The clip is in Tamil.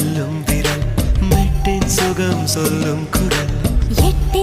சொல்லும் விரல் மெட்டின் சுகம் சொல்லும் குரல். எட்டி